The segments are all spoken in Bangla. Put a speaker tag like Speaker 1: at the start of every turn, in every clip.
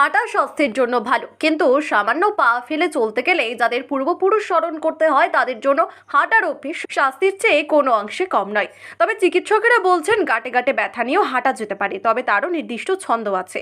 Speaker 1: হাঁটা স্বাস্থ্যের জন্য ভালো। কিন্তু সামান্য পা ফেলে চলতে গেলে যাদের পূর্বপুরুষ স্মরণ করতে হয়, তাদের জন্য হাঁটার অভ্যেস শাস্তির চেয়ে কোনো অংশে কম নয়। তবে চিকিৎসকেরা বলছেন, গাটে গাটে ব্যথা নিয়েও হাঁটা যেতে পারে, তবে তারও নির্দিষ্ট ছন্দ আছে।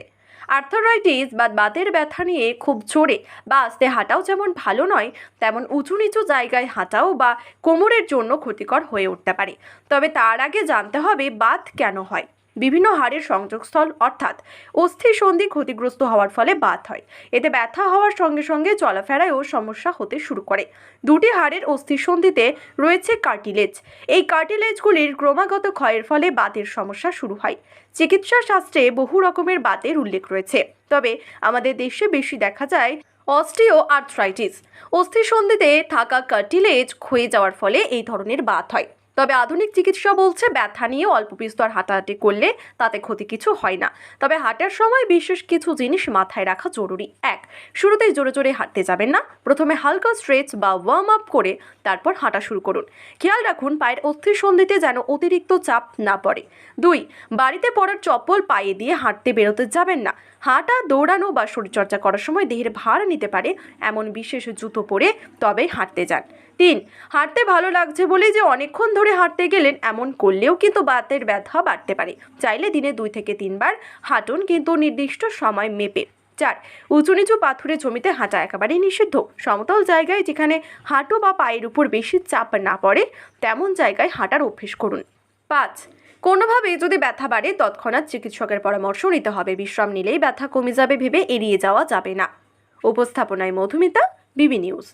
Speaker 1: আর্থারাইটিস বা বাতের ব্যথা নিয়ে খুব জোরে বা আস্তে হাঁটাও যেমন ভালো নয়, তেমন উঁচু নিচু জায়গায় হাঁটাও বা কোমরের জন্য ক্ষতিকর হয়ে উঠতে পারে। তবে তার আগে জানতে হবে, বাত কেন হয়? বিভিন্ন হাড়ের সংযোগস্থল, অর্থাৎ অস্থি সন্ধি ক্ষতিগ্রস্ত হওয়ার ফলে বাত হয়। এতে ব্যথা হওয়ার সঙ্গে সঙ্গে চলাফেরায়ও সমস্যা হতে শুরু করে। দুটি হাড়ের অস্থিসন্ধিতে রয়েছে কার্টিলেজ। এই কার্টিলেজগুলির ক্রমাগত ক্ষয়ের ফলে বাতের সমস্যা শুরু হয়। চিকিৎসা শাস্ত্রে বহু রকমের বাতের উল্লেখ রয়েছে। তবে আমাদের দেশে বেশি দেখা যায় অস্টিও আর্থ্রাইটিস অস্থিসন্ধিতে থাকা কার্টিলেজ ক্ষয়ে যাওয়ার ফলে এই ধরনের বাত হয়। তবে আধুনিক চিকিৎসা বলছে ব্যথা নিয়ে অল্প বিস্তর হাঁটাহাঁটি করলে তাতে ক্ষতি কিছু হয় না। তবে হাঁটার সময় বিশেষ কিছু জিনিস মাথায় রাখা জরুরি। এক, শুরুতেই জোরে জোরে হাঁটতে যাবেন না। প্রথমে হালকা স্ট্রেচ বা ওয়ার্ম আপ করে তারপর হাঁটা শুরু করুন। খেয়াল রাখুন পায়ের অস্থিসন্ধিতে যেন অতিরিক্ত চাপ না পড়ে। দুই, বাড়িতে পড়ার চপ্পল পায়ে দিয়ে হাঁটতে বেরোতে যাবেন না। হাঁটা, দৌড়ানো বা শরীরচর্চা করার সময় দেহের ভার নিতে পারে এমন বিশেষ জুতো পরে তবে হাঁটতে যান। তিন, হাঁটতে ভালো লাগছে বলেই যে অনেকক্ষণ ধরে হাঁটতে গেলেন, এমন করলেও কিন্তু বাতের ব্যথা বাড়তে পারে। চাইলে দিনে দুই থেকে তিনবার হাঁটুন, কিন্তু নির্দিষ্ট সময় মেপে। চার উঁচু নিচু পাথুরে জমিতে হাঁটা একেবারেই নিষিদ্ধ। সমতল জায়গায় যেখানে হাঁটু বা পায়ের উপর বেশি চাপ না পড়ে, তেমন জায়গায় হাঁটার অভ্যেস করুন। পাঁচ কোনোভাবে যদি ব্যথা বাড়ে, তৎক্ষণাৎ চিকিৎসকের পরামর্শ নিতে হবে। বিশ্রাম নিলেই ব্যথা কমে যাবে, ভেবে এড়িয়ে যাওয়া যাবে না। উপস্থাপনায় মধুমিতা, বিবি নিউজ।